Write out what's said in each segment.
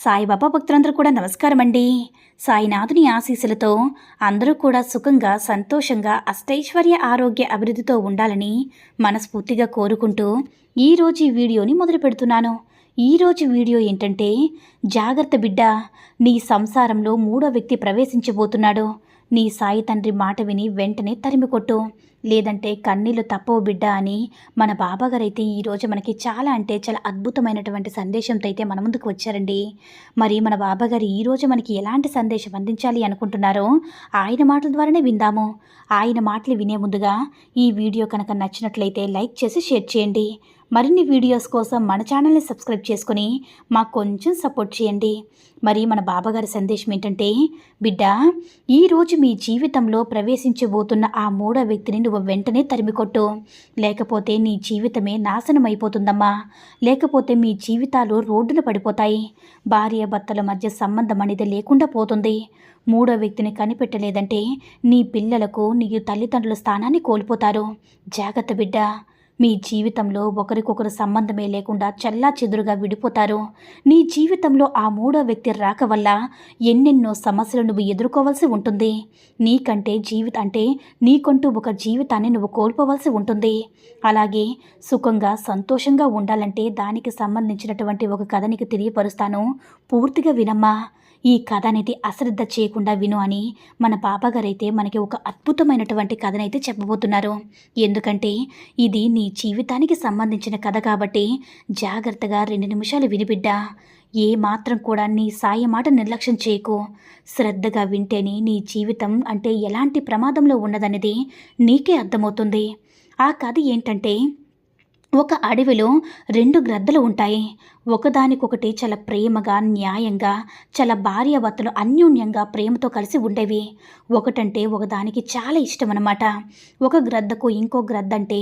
సాయిబాబా భక్తులందరూ కూడా నమస్కారం అండి సాయినాథుని ఆశీస్సులతో అందరూ కూడా సుఖంగా సంతోషంగా అష్టైశ్వర్య ఆరోగ్య అభివృద్ధితో ఉండాలని మనస్ఫూర్తిగా కోరుకుంటూ ఈరోజు ఈ వీడియోని మొదలు పెడుతున్నాను. ఈరోజు వీడియో ఏంటంటే జాగ్రత్త బిడ్డ నీ సంసారంలో మూడో వ్యక్తి ప్రవేశించబోతున్నాడు. నీ సాయి తండ్రి మాట విని వెంటనే తరిమికొట్టు లేదంటే కన్నీళ్ళు తప్పవు బిడ్డ అని మన బాబాగారైతే ఈరోజు మనకి చాలా అంటే చాలా అద్భుతమైనటువంటి సందేశంతో అయితే మన ముందుకు వచ్చారండి. మరి మన బాబాగారు ఈరోజు మనకి ఎలాంటి సందేశం అందించాలి అనుకుంటున్నారో ఆయన మాటల ద్వారానే విందాము. ఆయన మాటలు వినే ముందుగా ఈ వీడియో కనుక నచ్చినట్లయితే లైక్ చేసి షేర్ చేయండి. మరిన్ని వీడియోస్ కోసం మన ఛానల్ని సబ్స్క్రైబ్ చేసుకుని మాకు కొంచెం సపోర్ట్ చేయండి. మరి మన బాబాగారి సందేశం ఏంటంటే బిడ్డ ఈరోజు మీ జీవితంలో ప్రవేశించబోతున్న ఆ మూడో వ్యక్తిని నువ్వు వెంటనే తరిమికొట్టు. లేకపోతే నీ జీవితమే నాశనం అయిపోతుందమ్మా లేకపోతే మీ జీవితాలు రోడ్డున పడిపోతాయి. భార్య భర్తల మధ్య సంబంధం అనేది లేకుండా పోతుంది. మూడో వ్యక్తిని కనిపెట్టలేదంటే నీ పిల్లలకు నీ తల్లిదండ్రుల స్థానాన్ని కోల్పోతారు. జాగ్రత్త బిడ్డ. మీ జీవితంలో ఒకరికొకరు సంబంధమే లేకుండా చల్లా చెదురుగా విడిపోతారు. నీ జీవితంలో ఆ మూడో వ్యక్తి రాక వల్ల ఎన్నెన్నో సమస్యలు నువ్వు ఎదుర్కోవాల్సి ఉంటుంది. నీకంటే జీవిత అంటే నీకంటూ ఒక జీవితాన్ని నువ్వు కోల్పోవలసి ఉంటుంది. అలాగే సుఖంగా సంతోషంగా ఉండాలంటే దానికి సంబంధించినటువంటి ఒక కథ నీకు తెలియపరుస్తాను. పూర్తిగా వినమ్మా. ఈ కథ అనేది అశ్రద్ధ చేయకుండా విను అని మన బాబాగారైతే మనకి ఒక అద్భుతమైనటువంటి కథనైతే చెప్పబోతున్నారు. ఎందుకంటే ఇది నీ జీవితానికి సంబంధించిన కథ కాబట్టి జాగ్రత్తగా రెండు నిమిషాలు వినిబిడ్డా ఏ మాత్రం కూడా నీ సాయ మాట నిర్లక్ష్యం చేయకు. శ్రద్ధగా వింటేనే నీ జీవితం అంటే ఎలాంటి ప్రమాదంలో ఉన్నదనేది నీకే అర్థమవుతుంది. ఆ కథ ఏంటంటే ఒక అడవిలో రెండు గ్రద్దలు ఉంటాయి. ఒకదానికొకటి చాలా ప్రేమగా న్యాయంగా చాలా భార్యాభర్తలు అన్యోన్యంగా ప్రేమతో కలిసి ఉండేవి. ఒకటంటే ఒకదానికి చాలా ఇష్టం అనమాట ఒక గ్రద్దకు ఇంకో గ్రద్ద అంటే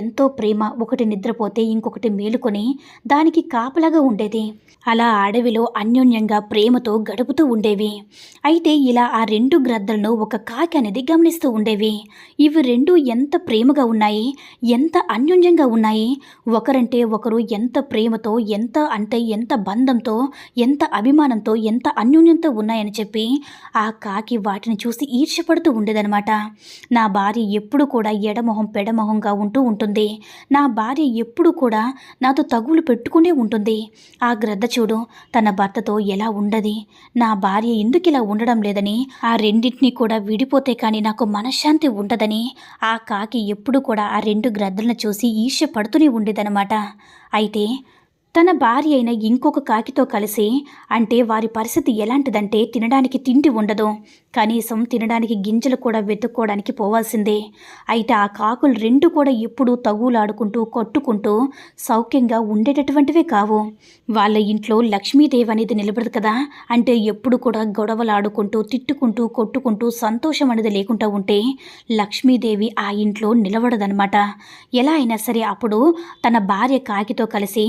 ఎంతో ప్రేమ ఒకటి నిద్రపోతే ఇంకొకటి మేలుకొని దానికి కాపలాగా ఉండేది. అలా అడవిలో అన్యోన్యంగా ప్రేమతో గడుపుతూ ఉండేవి. అయితే ఇలా ఆ రెండు గ్రద్దలను ఒక కాకి అనేది గమనిస్తూ ఉండేవి. ఇవి రెండు ఎంత ప్రేమగా ఉన్నాయి ఎంత అన్యోన్యంగా ఉన్నాయి? ఒకరంటే ఒకరు ఎంత ప్రేమతో ఎంత అంటే ఎంత బంధంతో ఎంత అభిమానంతో ఎంత అన్యోన్యంతో ఉన్నాయని చెప్పి ఆ కాకి వాటిని చూసి ఈర్ష్యపడుతూ ఉండేదనమాట నా భార్య ఎప్పుడు కూడా ఎడమొహం పెడమొహంగా ఉంటూ ఉంటుంది. నా భార్య ఎప్పుడు కూడా నాతో తగులు పెట్టుకునే ఉంటుంది. ఆ గ్రద్ద చూడు తన భర్తతో ఎలా ఉండది? నా భార్య ఎందుకు ఇలా ఉండడం లేదని ఆ రెండింటినీ కూడా విడిపోతే కానీ నాకు మనశ్శాంతి ఉండదని ఆ కాకి ఎప్పుడు కూడా ఆ రెండు గ్రద్దలను చూసి ఈర్ష్య పడుతూనే ఉండేదనమాట అయితే తన భార్య అయిన ఇంకొక కాకితో కలిసి అంటే వారి పరిస్థితి ఎలాంటిదంటే తినడానికి తిండి ఉండదు. కనీసం తినడానికి గింజలు కూడా వెతుక్కోవడానికి పోవాల్సిందే. అయితే ఆ కాకులు రెండు కూడా ఎప్పుడూ తగులాడుకుంటూ కొట్టుకుంటూ సౌఖ్యంగా ఉండేటటువంటివే కావు. వాళ్ళ ఇంట్లో లక్ష్మీదేవి అనేది నిలబడదు కదా? అంటే ఎప్పుడు కూడా గొడవలాడుకుంటూ తిట్టుకుంటూ కొట్టుకుంటూ సంతోషం అనేది లేకుండా ఉంటే లక్ష్మీదేవి ఆ ఇంట్లో నిలబడదనమాట ఎలా అయినా సరే అప్పుడు తన భార్య కాకితో కలిసి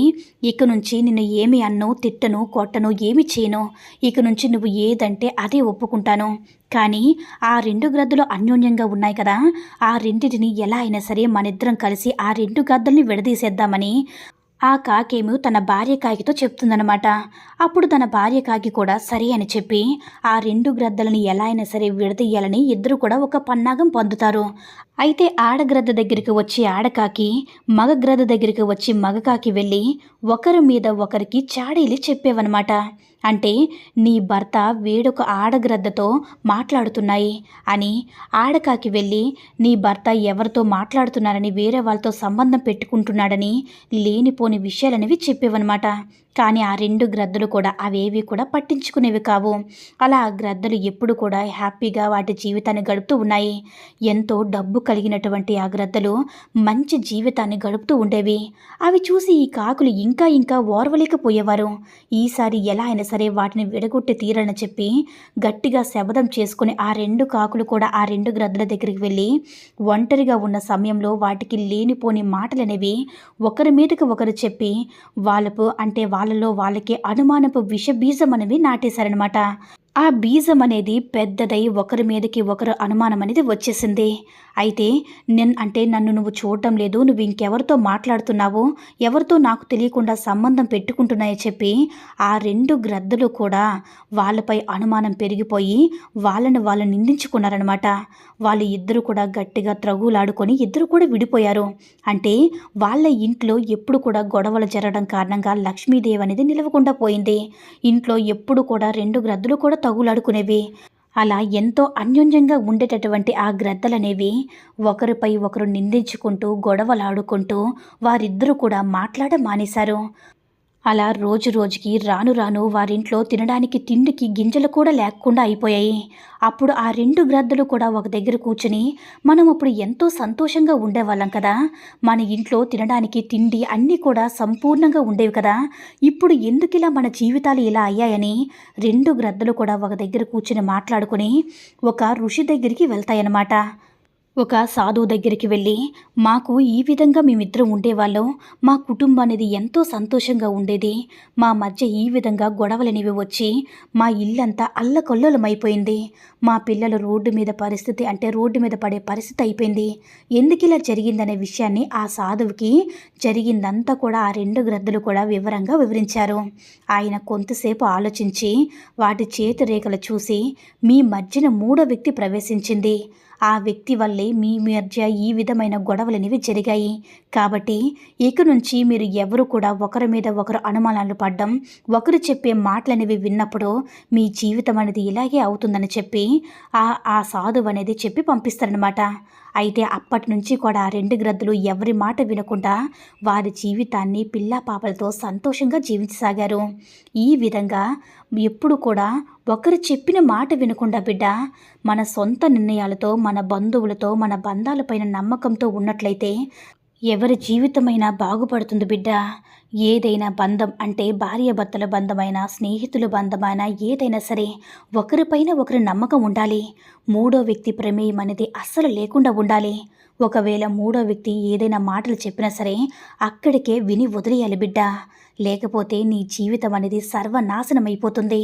ఇక నుంచి నిన్ను ఏమి అన్నో తిట్టను కొట్టను ఏమి చేయను ఇక నుంచి నువ్వు ఏదంటే అదే ఒప్పుకుంటాను. కానీ ఆ రెండు గ్రద్దలు అన్యోన్యంగా ఉన్నాయి కదా. ఆ రెండింటిని ఎలా అయినా సరే మనిద్దరం కలిసి ఆ రెండు గద్దల్ని విడదీసేద్దామని ఆ కాకేమో తన భార్య కాకితో చెప్తుందనమాట అప్పుడు తన భార్య కాకి కూడా సరే అని చెప్పి ఆ రెండు గ్రద్దలని ఎలా అయినా సరే విడదీయాలని ఇద్దరు కూడా ఒక పన్నాగం పొందుతారు. అయితే ఆడగ్రద్ద దగ్గరికి వచ్చి ఆడకాకి మగ గ్రద్ద దగ్గరికి వచ్చి మగకాకి వెళ్ళి ఒకరి మీద ఒకరికి చాడీలు చెప్పేవన్నమాట. అంటే నీ భర్త వేడొక ఆడగ్రద్దతో మాట్లాడుతున్నాయి అని ఆడకాకి వెళ్ళి నీ భర్త ఎవరితో మాట్లాడుతున్నారని వేరే వాళ్ళతో సంబంధం పెట్టుకుంటున్నాడని లేనిపోని విషయాలనేవి చెప్పేవన్నమాట. కానీ ఆ రెండు గ్రద్దలు కూడా అవేవి కూడా పట్టించుకునేవి కావు. అలా ఆ గ్రద్దలు ఎప్పుడు కూడా హ్యాపీగా వాటి జీవితాన్ని గడుపుతూ ఉన్నాయి. ఎంతో డబ్బు కలిగినటువంటి ఆ గ్రద్దలు మంచి జీవితాన్ని గడుపుతూ ఉండేవి. అవి చూసి ఈ కాకులు ఇంకా ఇంకా ఓర్వలేకపోయేవారు. ఈసారి ఎలా అయినా సరే సరే వాటిని విడగొట్టి తీరని చెప్పి గట్టిగా శబదం చేసుకుని ఆ రెండు కాకులు కూడా ఆ రెండు గ్రద్దల దగ్గరికి వెళ్ళి ఒంటరిగా ఉన్న సమయంలో వాటికి లేనిపోని మాటలనేవి ఒకరి మీదకి ఒకరు చెప్పి వాళ్ళకు అంటే వాళ్ళలో వాళ్ళకి అనుమానపు విషబీజం అనేవి నాటేశారనమాట ఆ బీజం అనేది పెద్దదై ఒకరి మీదకి ఒకరు అనుమానం అనేది వచ్చేసింది. అయితే నేను అంటే నన్ను నువ్వు చూడటం లేదు నువ్వు ఇంకెవరితో మాట్లాడుతున్నావు ఎవరితో నాకు తెలియకుండా సంబంధం పెట్టుకుంటున్నాయో చెప్పి ఆ రెండు గ్రద్దలు కూడా వాళ్ళపై అనుమానం పెరిగిపోయి వాళ్ళని వాళ్ళు నిందించుకున్నారనమాట వాళ్ళు ఇద్దరు కూడా గట్టిగా త్రగులాడుకొని ఇద్దరు కూడా విడిపోయారు. అంటే వాళ్ళ ఇంట్లో ఎప్పుడు కూడా గొడవలు జరగడం కారణంగా లక్ష్మీదేవి అనేది నిలవకుండా పోయింది. ఇంట్లో ఎప్పుడు కూడా రెండు గ్రద్దలు కూడా తగులాడుకునేవి. అలా ఎంతో అన్యోన్యంగా ఉండేటటువంటి ఆ గ్రద్దలనేవి ఒకరిపై ఒకరు నిందించుకుంటూ గొడవలాడుకుంటూ వారిద్దరూ కూడా మాట్లాడ మానేశారు అలా రోజు రోజుకి రాను రాను వారింట్లో తినడానికి తిండికి గింజలు కూడా లేకుండా అయిపోయాయి. అప్పుడు ఆ రెండు గ్రద్దలు కూడా ఒక దగ్గర కూర్చుని మనం అప్పుడు ఎంతో సంతోషంగా ఉండేవాళ్ళం కదా. మన ఇంట్లో తినడానికి తిండి అన్నీ కూడా సంపూర్ణంగా ఉండేవి కదా. ఇప్పుడు ఎందుకిలా మన జీవితాలు ఇలా అయ్యాయని రెండు గ్రద్దలు కూడా ఒక దగ్గర కూర్చుని మాట్లాడుకుని ఒక ఋషి దగ్గరికి వెళ్తాయన్నమాట. ఒక సాధువు దగ్గరికి వెళ్ళి మాకు ఈ విధంగా మేమిద్దరం ఉండేవాళ్ళం మా కుటుంబం అనేది ఎంతో సంతోషంగా ఉండేది. మా మధ్య ఈ విధంగా గొడవలనేవి వచ్చి మా ఇల్లంతా అల్లకొల్లలమైపోయింది. మా పిల్లలు రోడ్డు మీద పరిస్థితి అంటే రోడ్డు మీద పడే పరిస్థితి అయిపోయింది. ఎందుకు ఇలా జరిగిందనే విషయాన్ని ఆ సాధువుకి జరిగిందంతా కూడా ఆ రెండు గ్రద్దలు కూడా వివరంగా వివరించారు. ఆయన కొంతసేపు ఆలోచించి వాటి చేతి రేఖలు చూసి మీ మధ్యన మూడో వ్యక్తి ప్రవేశించింది. ఆ వ్యక్తి వల్లే మీ మధ్య ఈ విధమైన గొడవలనేవి జరిగాయి. కాబట్టి ఇక నుంచి మీరు ఎవరు కూడా ఒకరి మీద ఒకరు అనుమానాలు పడ్డం ఒకరు చెప్పే మాటలనేవి విన్నప్పుడు మీ జీవితం అనేది ఇలాగే అవుతుందని చెప్పి ఆ ఆ సాధువు అనేది చెప్పి పంపిస్తారనమాట అయితే అప్పటి నుంచి కూడా రెండు గ్రద్దులు ఎవరి మాట వినకుండా వారి జీవితాన్ని పిల్లా పాపలతో సంతోషంగా జీవించసాగారు. ఈ విధంగా ఎప్పుడు కూడా ఒకరు చెప్పిన మాట వినకుండా బిడ్డ మన సొంత నిర్ణయాలతో మన బంధువులతో మన బంధాలపైన నమ్మకంతో ఉన్నట్లయితే ఎవరి జీవితమైనా బాగుపడుతుంది బిడ్డ. ఏదైనా బంధం అంటే భార్యాభర్తల బంధమైనా స్నేహితుల బంధమైనా ఏదైనా సరే ఒకరిపైన ఒకరి నమ్మకం ఉండాలి. మూడో వ్యక్తి ప్రమేయం అనేది అస్సలు లేకుండా ఉండాలి. ఒకవేళ మూడో వ్యక్తి ఏదైనా మాటలు చెప్పినా సరే అక్కడికే విని వదిలేయాలి బిడ్డ. లేకపోతే నీ జీవితం అనేది సర్వనాశనం అయిపోతుంది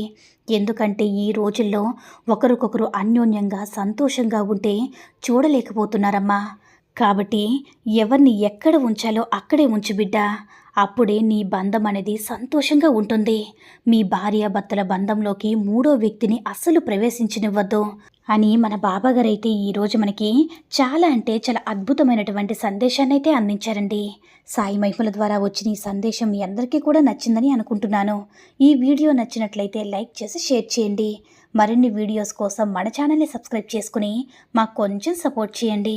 ఎందుకంటే ఈ రోజుల్లో ఒకరికొకరు అన్యోన్యంగా సంతోషంగా ఉంటే చూడలేకపోతున్నారమ్మా. కాబట్టి ఎవరిని ఎక్కడ ఉంచాలో అక్కడే ఉంచు బిడ్డ. అప్పుడే నీ బంధం అనేది సంతోషంగా ఉంటుంది. మీ భార్యాభర్తల బంధంలోకి మూడో వ్యక్తిని అస్సలు ప్రవేశించనివ్వద్దు అని మన బాబాగారు అయితే ఈరోజు మనకి చాలా అంటే చాలా అద్భుతమైనటువంటి సందేశాన్ని అయితే అందించారండి. సాయి మహిమల ద్వారా వచ్చిన ఈ సందేశం మీ అందరికీ కూడా నచ్చిందని అనుకుంటున్నాను. ఈ వీడియో నచ్చినట్లయితే లైక్ చేసి షేర్ చేయండి. మరిన్ని వీడియోస్ కోసం మన ఛానల్ని సబ్స్క్రైబ్ చేసుకుని మాకు కొంచెం సపోర్ట్ చేయండి.